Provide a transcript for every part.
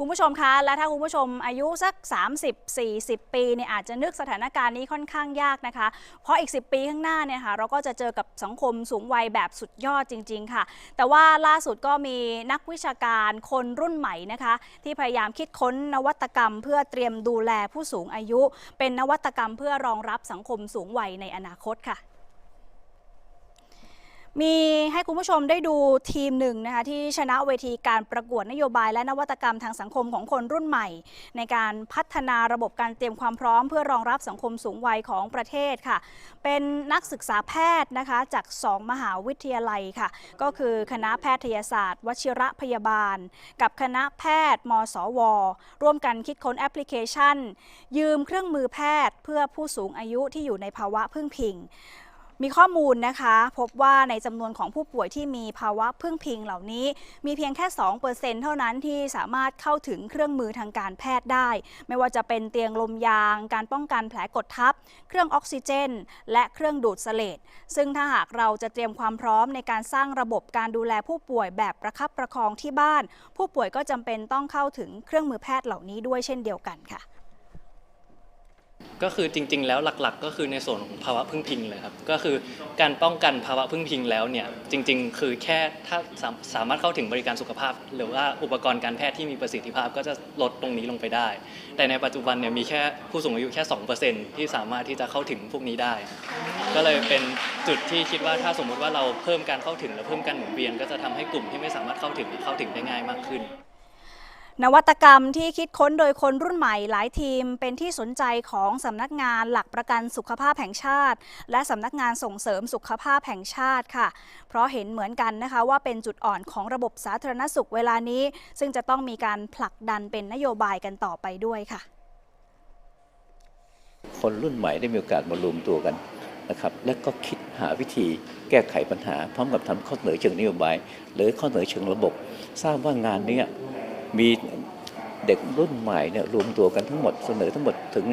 คุณผู้ชมคะ และถ้าคุณผู้ชมอายุสัก 30-40 ปีเนี่ยอาจจะนึกสถานการณ์นี้ค่อนข้างยากนะคะ เพราะอีก 10 ปีข้างหน้าเนี่ยค่ะเราก็จะเจอกับสังคมสูงวัยแบบสุดยอดจริง ๆ ค่ะ แต่ว่าล่าสุดก็มีนักวิชาการคนรุ่นใหม่นะคะ ที่พยายามคิดค้นนวัตกรรม เพื่อเตรียมดูแลผู้สูงอายุ เป็นนวัตกรรมเพื่อรองรับสังคมสูงวัยในอนาคตค่ะ มีให้คุณผู้ชมได้ดูทีมหนึ่งนะคะที่ชนะเวทีการประกวดนโยบายและนวัตกรรมทางสังคมของคนรุ่นใหม่ ในการพัฒนาระบบการเตรียมความพร้อม เพื่อรองรับสังคมสูงวัยของประเทศค่ะ เป็นนักศึกษาแพทย์นะคะจาก 2 มหาวิทยาลัยค่ะ ก็คือคณะแพทยศาสตร์ วชิระพยาบาล กับคณะแพทย์ มสว ร่วมกันคิดค้นแอปพลิเคชัน ยืมเครื่องมือแพทย์ เพื่อผู้สูงอายุที่อยู่ในภาวะพึ่งพิง มีข้อมูลนะคะ พบว่าในจำนวนของผู้ป่วยที่มีภาวะพึ่งพิงเหล่านี้ มีเพียงแค่ 2%เท่านั้นที่สามารถเข้าถึงเครื่องมือทางการแพทย์ได้ ไม่ว่าจะเป็นเตียงลมยาง การป้องกันแผลกดทับ เครื่องออกซิเจน และเครื่องดูดเสลดซึ่งถ้าหากเราจะเตรียมความพร้อมในการสร้างระบบการดูแลผู้ป่วยแบบประคับประคองที่บ้าน ผู้ป่วยก็จำเป็นต้องเข้าถึงเครื่องมือแพทย์เหล่านี้ด้วยเช่นเดียวกันค่ะ ก็คือจริง ๆ แล้วหลักๆ ก็คือในส่วนของภาวะพึ่งพิงเลยครับ ก็คือการป้องกันภาวะพึ่งพิงแล้วเนี่ยจริง ๆ คือแค่ถ้าสาสามารถเข้าถึงบริการสุขภาพ หรือว่าอุปกรณ์การแพทย์ที่มีประสิทธิภาพก็จะลดตรงนี้ลงไปได้ แต่ในปัจจุบันเนี่ยมีแค่ผู้สูงอายุแค่ 2%ที่สามารถที่จะเข้าถึงพวกนี้ได้ ก็เลยเป็นจุดที่คิดว่าถ้าสมมุติว่าเราเพิ่มการเข้าถึงและเพิ่มการหมุนเวียนก็จะทำให้กลุ่มที่ไม่สามารถเข้าถึงเข้าถึงได้ง่ายมากขึ้น นวัตกรรมที่คิดค้นโดยคนรุ่นใหม่หลายทีม เป็นที่สนใจของสำนักงานหลักประกันสุขภาพแห่งชาติ และสำนักงานส่งเสริมสุขภาพแห่งชาติค่ะ เพราะเห็นเหมือนกันนะคะว่าเป็นจุดอ่อนของระบบสาธารณสุขเวลานี้ ซึ่งจะต้องมีการผลักดันเป็นนโยบายกันต่อไปด้วยค่ะ คนรุ่นใหม่ได้มีโอกาสมารวมตัวกันนะครับและก็คิดหาวิธีแก้ไขปัญหา พร้อมกับทำข้อเสนอเชิงนโยบาย หรือข้อเสนอเชิงระบบ ทราบว่างานนี้ มีเด็กรุ่นใหม่เนี่ยรวมตัวกันทั้งหมดเสนอทั้งหมดถึง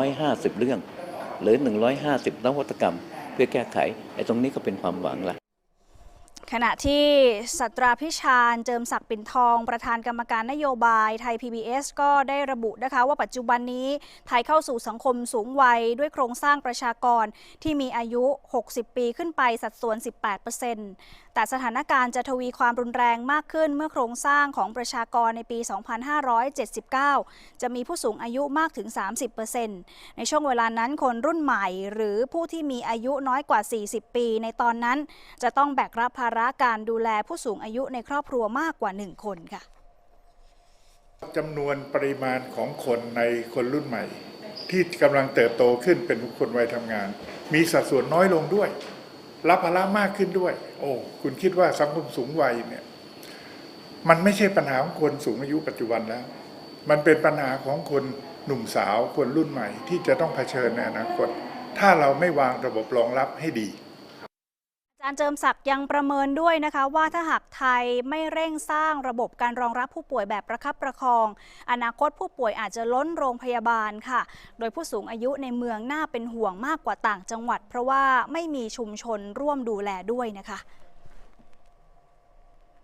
150 เรื่อง หรือ 150 นวัตกรรม เพื่อแก้ไขไอ้ตรงนี้ก็เป็นความหวังละ ขณะที่สัตราพิชาญเจิมศักดิ์ปิ่นทอง ประธานกรรมการนโยบายไทย PBS ก็ได้ระบุนะคะว่าปัจจุบันนี้ไทยเข้าสู่สังคมสูงวัยด้วยโครงสร้างประชากรที่มีอายุ 60 ปีขึ้นไปสัดส่วน 18%แต่สถานการณ์จะทวีความรุนแรงมากขึ้นเมื่อโครงสร้างของประชากรในปี 2579 จะมีผู้สูงอายุมากถึง 30%ในช่วงเวลานั้นคนรุ่นใหม่ หรือผู้ที่มีอายุน้อยกว่า 40 ปี ในตอนนั้นจะต้องแบกรับภาระการดูแลผู้สูงอายุในครอบครัวมากกว่า 1 คนค่ะจำนวนปริมาณของคนในคนรุ่นใหม่ ที่กำลังเติบโตขึ้นเป็นคนวัยทำงาน มีสัดส่วนน้อยลงด้วย รับภาระมากขึ้นด้วย โอ้คุณคิดว่าสังคมสูงวัยเนี่ยมันไม่ใช่ปัญหาของคนสูงอายุปัจจุบันแล้ว มันเป็นปัญหาของคนหนุ่มสาวคนรุ่นใหม่ ที่จะต้องเผชิญในอนาคต ถ้าเราไม่วางระบบรองรับให้ดีารย์เจิมศักดิ์ยังประเมินด้วยนะคะว่าถ้าหากไทยไม่เร่งสร้างระบบการรองรับผู้ป่วยแบบประคับประคอง อนาคตผู้ป่วยอาจจะล้นโรงพยาบาลค่ะ โดยผู้สูงอายุในเมืองน่าเป็นห่วงมากกว่าต่างจังหวัด เพราะว่าไม่มีชุมชนร่วมดูแลด้วยนะคะ